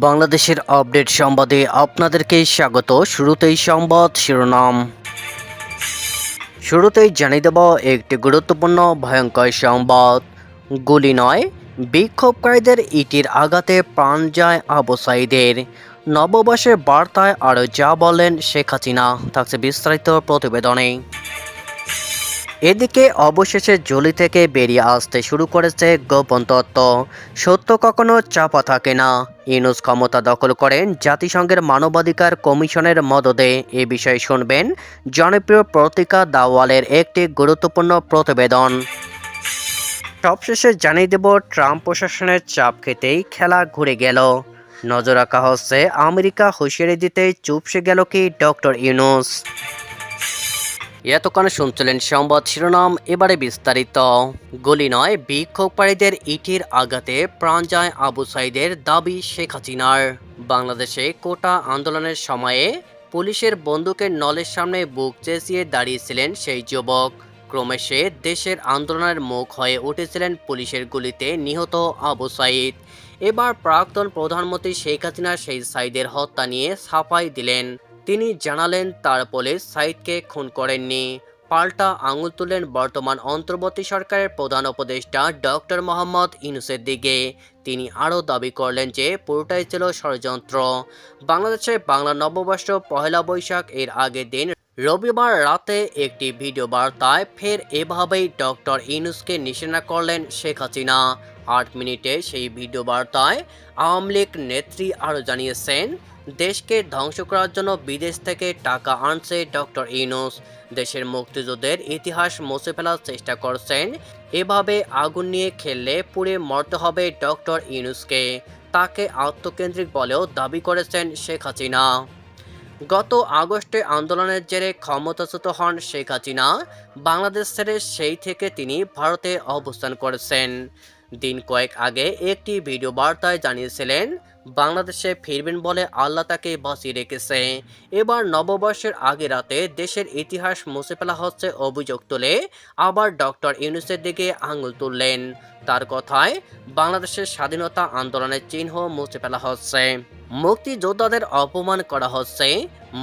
বাংলাদেশের আপডেট সংবাদে আপনাদেরকে স্বাগত। শুরুতেই সংবাদ শিরোনাম। শুরুতেই জানিয়ে দেব একটি গুরুত্বপূর্ণ ভয়ঙ্কর সংবাদ। গুলি নয়, বিক্ষোভকারীদের ইটির আঘাতে প্রাণ যায় আবু সাইদের। নববর্ষের বার্তায় আরও যা বলেন শেখ হাসিনা, থাকছে বিস্তারিত প্রতিবেদনে। এদিকে অবশেষে জলি থেকে বেরিয়ে আসতে শুরু করেছে গোপন তত্ত্ব। সত্য কখনো চাপা থাকে না। ইউনুস ক্ষমতা দখল করেন জাতিসংঘের মানবাধিকার কমিশনের মদদে। এ বিষয়ে শুনবেন জনপ্রিয় পত্রিকা দাওয়ালের একটি গুরুত্বপূর্ণ প্রতিবেদন। সবশেষে জানিয়ে দেব, ট্রাম্প প্রশাসনের চাপ খেতেই খেলা ঘুরে গেল। নজর রাখা হচ্ছে, আমেরিকা হুঁশিয়ারি দিতে চুপসে গেল কি ডক্টর ইউনুস? এতক্ষণ শুনছিলেন সংবাদ শিরোনাম, এবারে বিস্তারিত। গুলি নয়, বিক্ষোভকারীদের ইটির আঘাতে প্রাণ যায় আবু সাইদের দাবি শেখ হাসিনার। বাংলাদেশে কোটা আন্দোলনের সময়ে পুলিশের বন্দুকের নলের সামনে বুক চেঁচিয়ে দাঁড়িয়েছিলেন সেই যুবক। ক্রমে সে দেশের আন্দোলনের মুখ হয়ে উঠেছিলেন পুলিশের গুলিতে নিহত আবু সাইদ। এবার প্রাক্তন প্রধানমন্ত্রী শেখ হাসিনা সেই সাইদের হত্যা নিয়ে সাফাই দিলেন। তিনি জানালেন তার পুলিশ সাইদকে খুন করেননি। পাল্টা আঙুল তুলেন বর্তমান অন্তর্বর্তী সরকারের প্রধান উপদেষ্টা ডক্টর মোহাম্মদ ইনুসের দিকে। তিনি আরও দাবি করলেন যে পুরোটাই ছিল ষড়যন্ত্র। বাংলাদেশে বাংলা নববর্ষ পহেলা বৈশাখ এর আগের দিন রবিবার রাতে একটি ভিডিও বার্তায় ফের এভাবেই ডক্টর ইনুসকে নিশানা করলেন শেখ হাসিনা। আট মিনিটে সেই ভিডিও বার্তায় আওয়ামী লীগ নেত্রী আরও জানিয়েছেন দেশকে ধ্বংস করার জন্য বিদেশ থেকে টাকা আনছে ডক্টর ইউনুস। দেশের মুক্তিযুদ্ধের ইতিহাস মুছে ফেলার চেষ্টা করছেন। এভাবে আগুন নিয়ে খেললে পুড়ে মরতে হবে ডক্টর ইউনুসকে। তাকে আত্মকেন্দ্রিক বলেও দাবি করেছেন শেখ হাসিনা। গত আগস্টে আন্দোলনের জেরে ক্ষমতাচ্যুত হন শেখ হাসিনা। বাংলাদেশ ছেড়ে সেই থেকে তিনি ভারতে অবস্থান করেছেন। দিন কয়েক আগে একটি ভিডিও বার্তায় জানিয়েছিলেন বাংলাদেশে ফিরবেন বলে আল্লাহ তাকে বাঁচিয়ে রেখেছে। এবার নববর্ষের আগে রাতে দেশের ইতিহাস মুছে ফেলা হচ্ছে অভিযোগ তুলে। আবার ডক্টর ইউনুসের দিকে আঙুল তুললেন। তার কথায় বাংলাদেশের স্বাধীনতা আন্দোলনের চিহ্ন মুছে ফেলা হচ্ছে। মুক্তিযোদ্ধাদের অপমান করা হচ্ছে।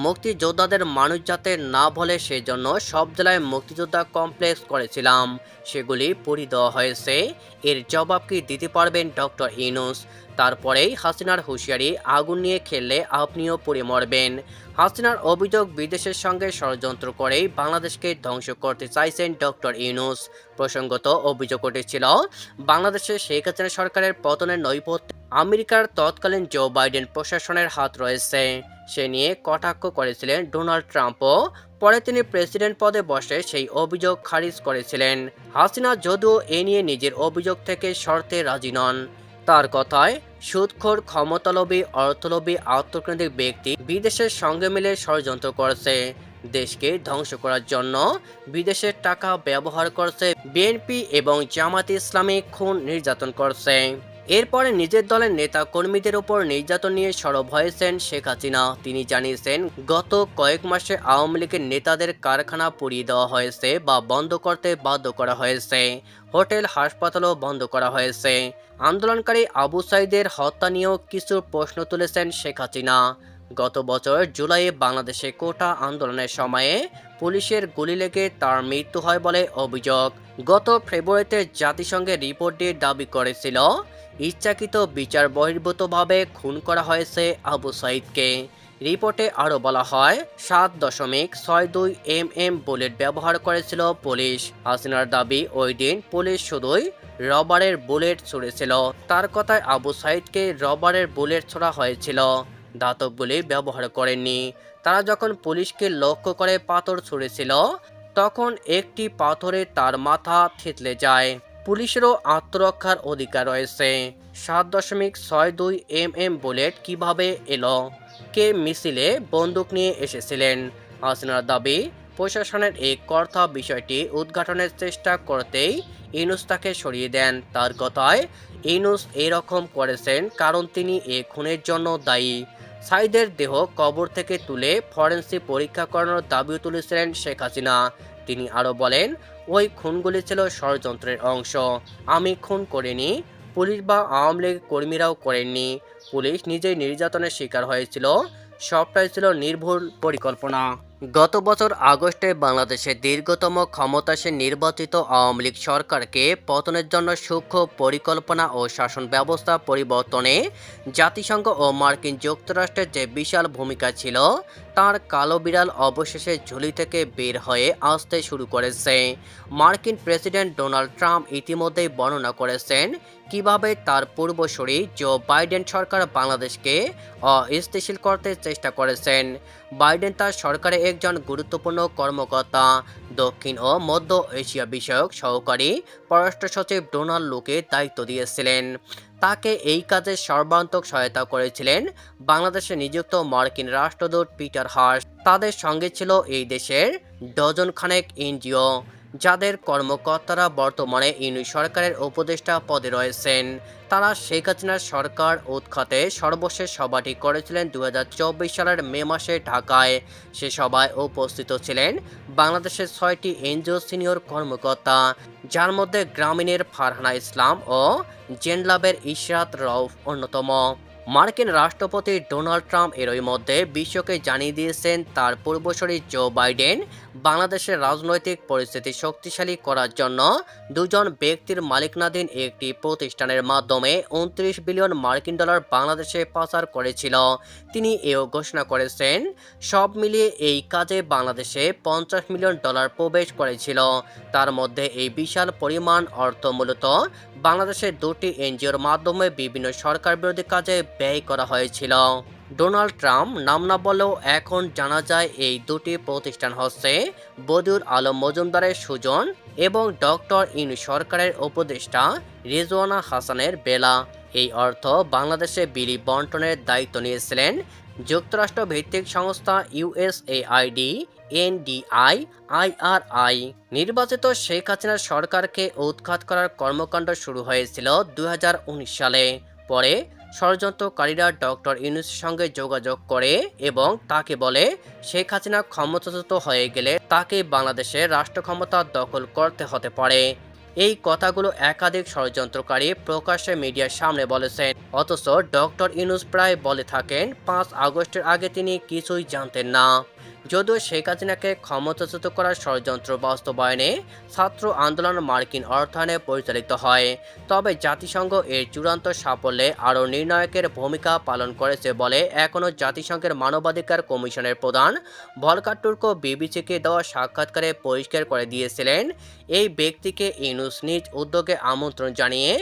মুক্তিযোদ্ধাদের মানুষ যাতে না বলে সেজন্য সব জেলায় মুক্তিযোদ্ধা কমপ্লেক্স করেছিলাম। সেগুলি পুড়ি দেওয়া হয়েছে। এর জবাব কি দিতে পারবেন ডক্টর ইনুস তারপরেই হাসিনার হুঁশিয়ারি, আগুন নিয়ে খেললে আপনিও পুড়ে মরবেন। হাসিনার অভিযোগ বিদেশের সঙ্গে ষড়যন্ত্র করেই বাংলাদেশকে ধ্বংস করতে চাইছেন ডক্টর ইউনুস। প্রসঙ্গত অভিযোগ উঠেছিল বাংলাদেশের শেখ হাসিনা সরকারের পতনের নৈপথ্যে আমেরিকার তৎকালীন জো বাইডেন প্রশাসনের হাত রয়েছে। সে নিয়ে কটাক্ষ করেছিলেন ডোনাল্ড ট্রাম্পও। পরে তিনি প্রেসিডেন্ট পদে বসে সেই অভিযোগ খারিজ করেছিলেন। হাসিনা যদিও এ নিয়ে নিজের অভিযোগ থেকে শর্তে রাজি নন। তার কথায়, সুদখোর, ক্ষমতালোভী, অর্থলোভী, আত্মকেন্দ্রিক ব্যক্তি বিদেশের সঙ্গে মিলে ষড়যন্ত্র করছে। দেশকে ধ্বংস করার জন্য বিদেশের টাকা ব্যবহার করছে বিএনপি এবং জামাত ইসলামী খুন নির্যাতন করছে। এরপরে নিজের দলের নেতা কর্মীদের উপর নির্যাতন নিয়ে সরব হয়েছেন শেখ হাসিনা। তিনি জানিয়েছেন, গত কয়েক মাসে আওয়ামী লীগের নেতাদের কারখানা পুড়িয়ে দেওয়া হয়েছে বা বন্ধ করতে বাধ্য করা হয়েছে। হোটেল, হাসপাতালও বন্ধ করা হয়েছে। আন্দোলনকারী আবু সাইদের হত্যা নিয়েও কিছু প্রশ্ন তুলেছেন শেখ হাসিনা। গত বছর জুলাইয়ে বাংলাদেশে কোটা আন্দোলনের সময়ে পুলিশের গুলি লেগে তার মৃত্যু হয় বলে অভিযোগ। গত ফেব্রুয়ারিতে জাতিসংঘের রিপোর্ট দিয়ে দাবি করেছিল, ইচ্ছাকৃত বিচার বহির্ভূতভাবে খুন করা হয়েছে আবু সাইদকে। রিপোর্টে আরও বলা হয়, সাত দশমিক ছয় দুই এম এম বুলেট ব্যবহার করেছিল পুলিশ। হাসিনার দাবি, ওই দিন পুলিশ শুধুই রবারের বুলেট ছুড়েছিল। তার কথায় আবু সাইদকে রবারের বুলেট ছোড়া হয়েছিল। ধাতব গুলি ব্যবহার করেননি। তারা যখন পুলিশকে লক্ষ্য করে পাথর ছুঁড়েছিল, তখন একটি পাথরে তার মাথা থেতলে যায়। পুলিশেরও আত্মরক্ষার অধিকার রয়েছে। সাত দশমিক ছয় দুই এম এম বুলেট কীভাবে এলো? কে মিছিলে বন্দুক নিয়ে এসেছিলেন। হাসিনার দাবি, প্রশাসনের এই কর্তা বিষয়টি উদ্ঘাটনের চেষ্টা করতেই ইনুস তাকে সরিয়ে দেন। তার কথায় ইনুস এরকম করেছেন কারণ তিনি এ খুনের জন্য দায়ী। সাইদের দেহ কবর থেকে তুলে ফরেন্সিক পরীক্ষা করানোর দাবিও তুলেছিলেন শেখ হাসিনা। তিনি আরও বলেন, ওই খুনগুলি ছিল ষড়যন্ত্রের অংশ। আমি খুন করিনি পুলিশ বা আওয়ামী লীগ কর্মীরাও করেননি। পুলিশ নিজেই নির্যাতনের শিকার হয়েছিল। সবটাই ছিল নির্ভুল পরিকল্পনা। গত বছর আগস্টে বাংলাদেশে দীর্ঘতম ক্ষমতাসীন নির্বাচিত আওয়ামী লীগ সরকারকে পতনের জন্য সূক্ষ্ম পরিকল্পনা ও শাসন ব্যবস্থা পরিবর্তনে জাতিসংঘ ও মার্কিন যুক্তরাষ্ট্রের যে বিশাল ভূমিকা ছিল তার কালো বিড়াল অবশেষে ঝুলি থেকে বের হয়ে আসতে শুরু করেছে। মার্কিন প্রেসিডেন্ট ডোনাল্ড ট্রাম্প ইতিমধ্যেই বর্ণনা করেছেন, কীভাবে তার পূর্বসূরি জো বাইডেন সরকার বাংলাদেশকে অস্থিতিশীল করতে চেষ্টা করেছেন। বাইডেন তার সরকারে একজন গুরুত্বপূর্ণ কর্মকর্তা, দক্ষিণ ও মধ্য এশিয়া বিষয়ক সহকারী পররাষ্ট্র সচিব ডোনাল্ড লুকে দায়িত্ব দিয়েছিলেন। তাকে এই কাজে সর্বান্তক সহায়তা করেছিলেন বাংলাদেশে নিযুক্ত মার্কিন রাষ্ট্রদূত পিটার হার্স। তাদের সঙ্গে ছিল এই দেশের ডজন খানেক এনজিও। যাদের কর্মকর্তারা বর্তমানে ইউনি সরকারের উপদেষ্টা পদে রয়েছেন, তারা শেখ হাসিনার সরকার উৎখাতে সর্বশেষ সভাটি করেছিলেন দু হাজার চব্বিশ সালের মে মাসে ঢাকায়। সে সভায় উপস্থিত ছিলেন বাংলাদেশের ছয়টি এনজিও সিনিয়র কর্মকর্তা, যার মধ্যে গ্রামীণের ফারহানা ইসলাম ও জেনলাবের ইশরাত রউফ অন্যতম। মার্কিন রাষ্ট্রপতি ডোনাল্ড ট্রাম্প এরই মধ্যে বিশ্বকে জানিয়ে দিয়েছেন তার পূর্বসরী জো বাইডেন বাংলাদেশের রাজনৈতিক পরিস্থিতি শক্তিশালী করার জন্য দুজন ব্যক্তির মালিকানাধীন একটি প্রতিষ্ঠানের মাধ্যমে উনত্রিশ বিলিয়ন মার্কিন ডলার বাংলাদেশে পাচার করেছিল। তিনি এও ঘোষণা করেছেন, সব মিলিয়ে এই কাজে বাংলাদেশে পঞ্চাশ মিলিয়ন ডলার প্রবেশ করেছিল। তার মধ্যে এই বিশাল পরিমাণ অর্থ মূলত বাংলাদেশের দুটি এনজিওর মাধ্যমে বিভিন্ন সরকার বিরোধী কাজে ব্যয় করা হয়েছিল। ডোনাল্ড ট্রাম্প নাম না বলেও এখন জানা যায় এই দুটি প্রতিষ্ঠান হচ্ছে বদিউর আলম মজুমদারের সুজন এবং ডক্টর ইন সরকারের উপদেষ্টা রিজওয়ানা হাসানের বেলা। এই অর্থ বাংলাদেশে বিলি বন্টনের দায়িত্ব নিয়েছিলেন যুক্তরাষ্ট্র ভিত্তিক সংস্থা ইউএসএআইডি এনডিআই আইআরআই নির্বাচিত শেখ হাসিনার সরকারকে উৎখাত করার কর্মকাণ্ড শুরু হয়েছিল দুই হাজার উনিশ সালে। পরে ষড়যন্ত্রকারীরা ডক্টর ইউনুসের সঙ্গে যোগাযোগ করে এবং তাকে বলে, শেখ হাসিনা ক্ষমতাচ্যুত হয়ে গেলে তাকে বাংলাদেশের রাষ্ট্র ক্ষমতা দখল করতে হতে পারে। এই কথাগুলো একাধিক ষড়যন্ত্রকারী প্রকাশ্যে মিডিয়ার সামনে বলেছেন। অথচ ডক্টর ইউনুস প্রায় বলে থাকেন, পাঁচ আগস্টের আগে তিনি কিছুই জানতেন না। যদিও শেখ হাসিনাকে ক্ষমতাচ্যুত করার ষড়যন্ত্র বাস্তবায়নে ছাত্র আন্দোলন মার্কিন অর্থায়নে পরিচালিত হয়, তবে জাতিসংঘ এর চূড়ান্ত সাফল্যে আরও নির্ণায়কের ভূমিকা পালন করেছে বলে এখনও জাতিসংঘের মানবাধিকার কমিশনের প্রধান ভলকার টুর্কো বিবিসিকে দেওয়া সাক্ষাৎকারে পরিষ্কার করে দিয়েছিলেন, এই ব্যক্তিকে ইউনুস নিজ উদ্যোগে আমন্ত্রণ জানিয়ে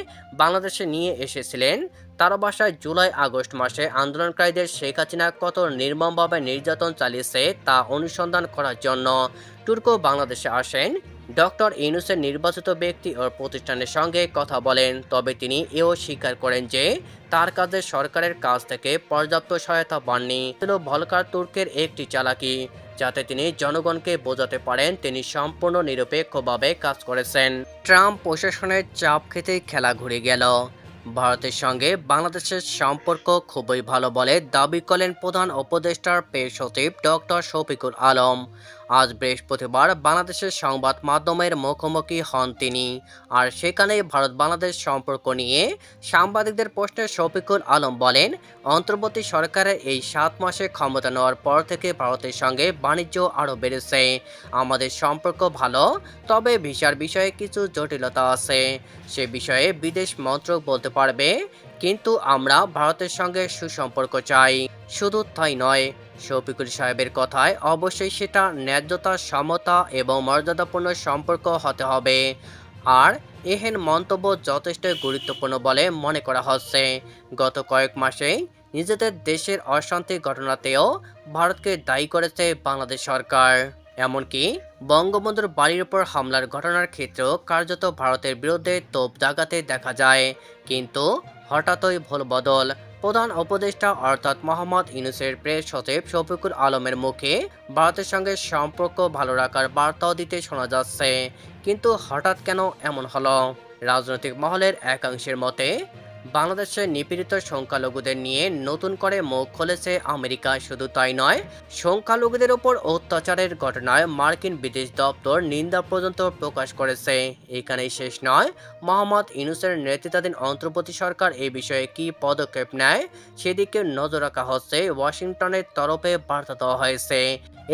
বাংলাদেশে নিয়ে এসেছিলেন তার বাসায় জুলাই আগস্ট মাসে আন্দোলনকারীদের শেখ হাসিনা কত নির্মমভাবে নির্যাতন চালিয়েছে তা অনুসন্ধান করার জন্য টুর্কো বাংলাদেশে আসেন ডক্টর ইউনুসের নির্বাচিত ব্যক্তি ও প্রতিষ্ঠানের সঙ্গে কথা বলেন। তবে তিনি এও স্বীকার করেন যে তার কাজে সরকারের কাছ থেকে পর্যাপ্ত সহায়তা পাননি। ছিল ভলকার তুর্কের একটি চালাকি, যাতে তিনি জনগণকে বোঝাতে পারেন তিনি সম্পূর্ণ নিরপেক্ষভাবে কাজ করেছেন। ট্রাম্প প্রশাসনের চাপ খেতেই খেলা ঘুরে গেল। ভারতের সঙ্গে বাংলাদেশের সম্পর্ক খুবই ভালো বলে দাবি করেন প্রধান উপদেষ্টার পে সচিব ডক্টর শফিকুল আলম। আজ বৃহস্পতিবার বাংলাদেশের সংবাদ মাধ্যমের মুখোমুখি হন তিনি। আর সেখানে ভারত বাংলাদেশ সম্পর্ক নিয়ে সাংবাদিকদের প্রশ্নে শফিকুল আলম বলেন, অন্তর্বর্তী সরকারের এই সাত মাসে ক্ষমতা নেওয়ার পর থেকে ভারতের সঙ্গে বাণিজ্য আরও বেড়েছে। আমাদের সম্পর্ক ভালো, তবে ভিসার বিষয়ে কিছু জটিলতা আছে। সে বিষয়ে বিদেশ মন্ত্রক বলতে পারবে কিন্তু আমরা ভারতের সঙ্গে সুসম্পর্ক চাই। শুধু তাই নয়, শফিকুল সাহেবের কথায় অবশ্যই সেটা ন্যায্যতা, সমতা এবং মর্যাদাপূর্ণ সম্পর্ক হতে হবে। আর এহেন মন্তব্য যথেষ্ট গুরুত্বপূর্ণ বলে মনে করা হচ্ছে। গত কয়েক মাসে নিজেদের দেশের অশান্তি ঘটনাতেও ভারতকে দায়ী করেছে বাংলাদেশ সরকার। এমনকি বঙ্গবন্ধুর বাড়ির উপর হামলার ঘটনার ক্ষেত্রেও কার্যত ভারতের বিরুদ্ধে তোপ দাগাতে দেখা যায়। কিন্তু হঠাৎই ভুল বদল। প্রধান উপদেষ্টা অর্থাৎ মোহাম্মদ ইউনুসের প্রেস সচিব শফিকুল আলমের মুখে ভারতের সঙ্গে সম্পর্ক ভালো রাখার বার্তাও দিতে শোনা যাচ্ছে। কিন্তু হঠাৎ কেন এমন হলো? রাজনৈতিক মহলের একাংশের মতে বাংলাদেশে নিপীড়িত সংখ্যালঘুদের নিয়ে নতুন করে মুখ খুলেছে আমেরিকা, শুধু তাই নয়, সংখ্যালঘুদের ওপর অত্যাচারের ঘটনায় মার্কিন বিদেশ দপ্তর নিন্দা পর্যন্ত প্রকাশ করেছে। এখানেই শেষ নয়, মোহাম্মদ ইউনুসের নেতৃত্বাধীন অন্তর্বর্তী সরকার এই বিষয়ে কি পদক্ষেপ নেয়, সেদিকে নজর রাখা হচ্ছে ওয়াশিংটনের তরফে বার্তা দেওয়া হয়েছে।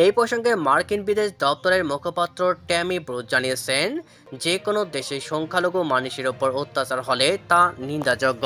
এই প্রসঙ্গে মার্কিন বিদেশ দপ্তরের মুখপাত্র ট্যামি ব্রুজ জানিয়েছেন যে কোনো দেশে সংখ্যালঘু মানুষের ওপর অত্যাচার হলে তা নিন্দাযোগ্য।